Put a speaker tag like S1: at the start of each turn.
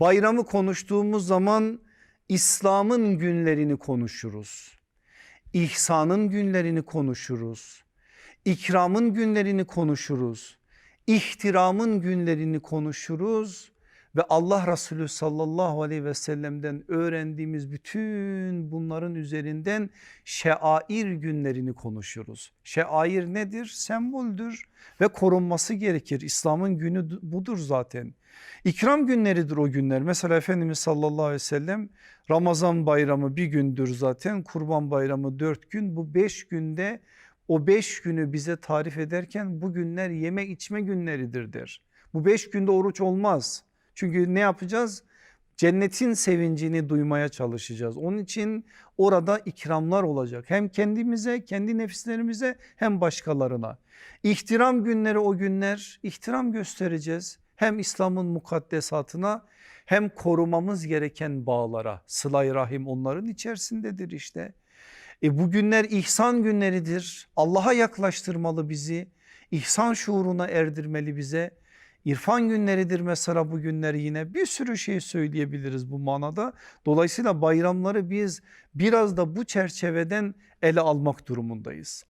S1: Bayramı konuştuğumuz zaman İslam'ın günlerini konuşuruz. İhsanın günlerini konuşuruz. İkramın günlerini konuşuruz. İhtiramın günlerini konuşuruz ve Allah Resulü sallallahu aleyhi ve sellem'den öğrendiğimiz bütün bunların üzerinden şeair günlerini konuşuruz. Şeair nedir? Semboldür ve korunması gerekir. İslam'ın günü budur zaten. İkram günleridir o günler. Mesela Efendimiz sallallahu aleyhi ve sellem Ramazan bayramı bir gündür zaten. Kurban bayramı dört gün. Bu beş günde o beş günü bize tarif ederken bu günler yeme içme günleridir der. Bu beş günde oruç olmaz. Çünkü ne yapacağız? Cennetin sevincini duymaya çalışacağız. Onun için orada ikramlar olacak. Hem kendimize, kendi nefislerimize hem başkalarına. İhtiram günleri o günler ihtiram göstereceğiz. Hem İslam'ın mukaddesatına hem korumamız gereken bağlara. Sıla-i Rahim onların içerisindedir işte. E bu günler ihsan günleridir. Allah'a yaklaştırmalı bizi. İhsan şuuruna erdirmeli bize. İrfan günleridir mesela bu günleri yine bir sürü şey söyleyebiliriz bu manada. Dolayısıyla bayramları biz biraz da bu çerçeveden ele almak durumundayız.